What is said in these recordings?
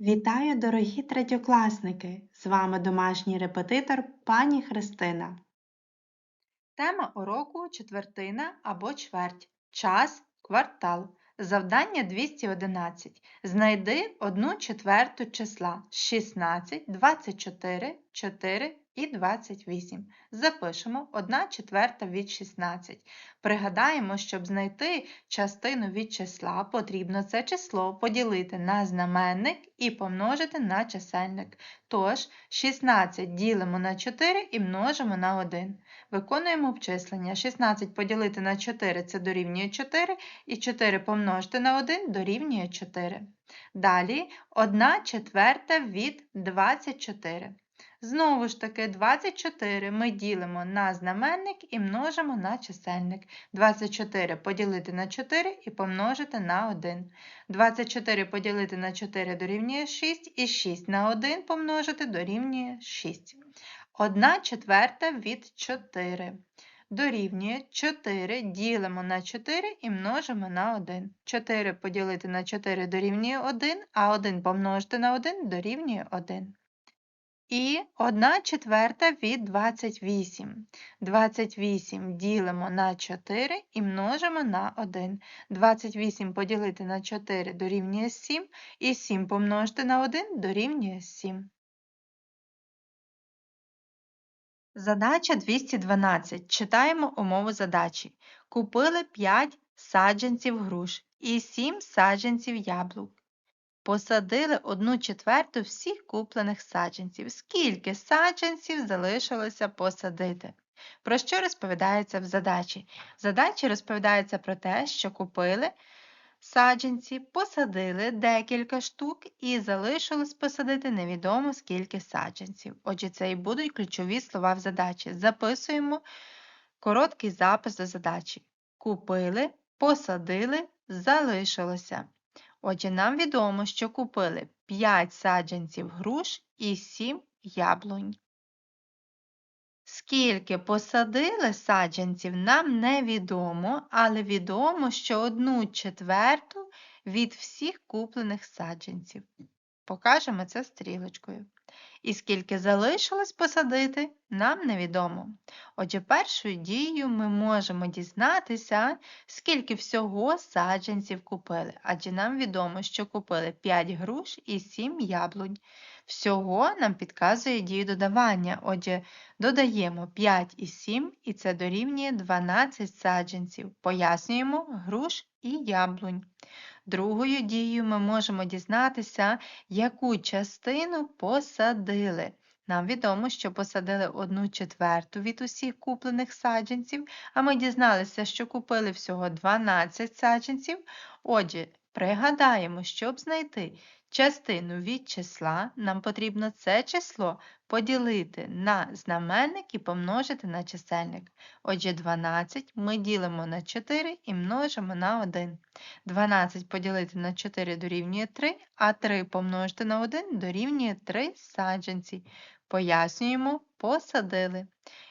Вітаю, дорогі третьокласники! З вами домашній репетитор пані Христина. Тема уроку четвертина або чверть. Час квартал. Завдання 211. Знайди одну четверту числа 16, 24, 4 і 28. Запишемо 1 четверта від 16. Пригадаємо, щоб знайти частину від числа, потрібно це число поділити на знаменник і помножити на чисельник. Тож, 16 ділимо на 4 і множимо на 1. Виконуємо обчислення. 16 поділити на 4 це дорівнює 4, і 4 помножити на 1 дорівнює 4. Далі 1 четверта від 24. Знову ж таки, 24 ми ділимо на знаменник і множимо на чисельник. 24 поділити на 4 і помножити на 1. 24 поділити на 4 дорівнює 6, і 6 на 1 помножити дорівнює 6. 1 четверта від 4. Дорівнює 4 ділимо на 4 і множимо на 1. 4 поділити на 4 дорівнює 1, а 1 помножити на 1 дорівнює 1. І 1 четверта від 28. 28 ділимо на 4 і множимо на 1. 28 поділити на 4 дорівнює 7, і 7 помножити на 1 дорівнює 7. Задача 212. Читаємо умову задачі. Купили 5 саджанців груш і 7 саджанців яблук. Посадили одну четверту всіх куплених саджанців. Скільки саджанців залишилося посадити? Про що розповідається в задачі? В задачі розповідається про те, що купили саджанці, посадили декілька штук і залишилось посадити невідомо скільки саджанців. Отже, це і будуть ключові слова в задачі. Записуємо короткий запис до задачі. Купили, посадили, залишилося. Отже, нам відомо, що купили 5 саджанців груш і 7 яблунь. Скільки посадили саджанців, нам невідомо, але відомо, що одну четверту від всіх куплених саджанців. Покажемо це стрілочкою. І скільки залишилось посадити, нам невідомо. Отже, першою дією ми можемо дізнатися, скільки всього саджанців купили, адже нам відомо, що купили 5 груш і 7 яблунь. Всього нам підказує дію додавання. Отже, додаємо 5 і 7, і це дорівнює 12 саджанців. Пояснюємо груш і яблунь. Другою дією ми можемо дізнатися, яку частину посадили. Нам відомо, що посадили одну четверту від усіх куплених саджанців, а ми дізналися, що купили всього 12 саджанців. Отже, пригадаємо, щоб знайти частину від числа, нам потрібно це число поділити на знаменник і помножити на чисельник. Отже, 12 ми ділимо на 4 і множимо на 1. 12 поділити на 4 дорівнює 3, а 3 помножити на 1 дорівнює 3 саджанці. Пояснюємо, посадили.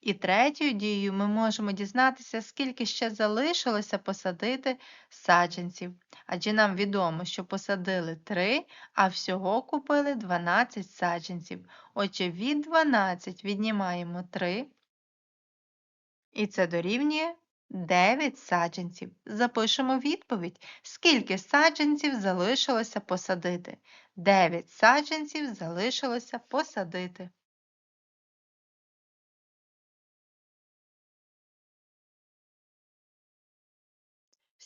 І третьою дією ми можемо дізнатися, скільки ще залишилося посадити саджанців. Адже нам відомо, що посадили 3, а всього купили 12 саджанців. Отже, від 12 віднімаємо 3, і це дорівнює 9 саджанців. Запишемо відповідь, скільки саджанців залишилося посадити. 9 саджанців залишилося посадити.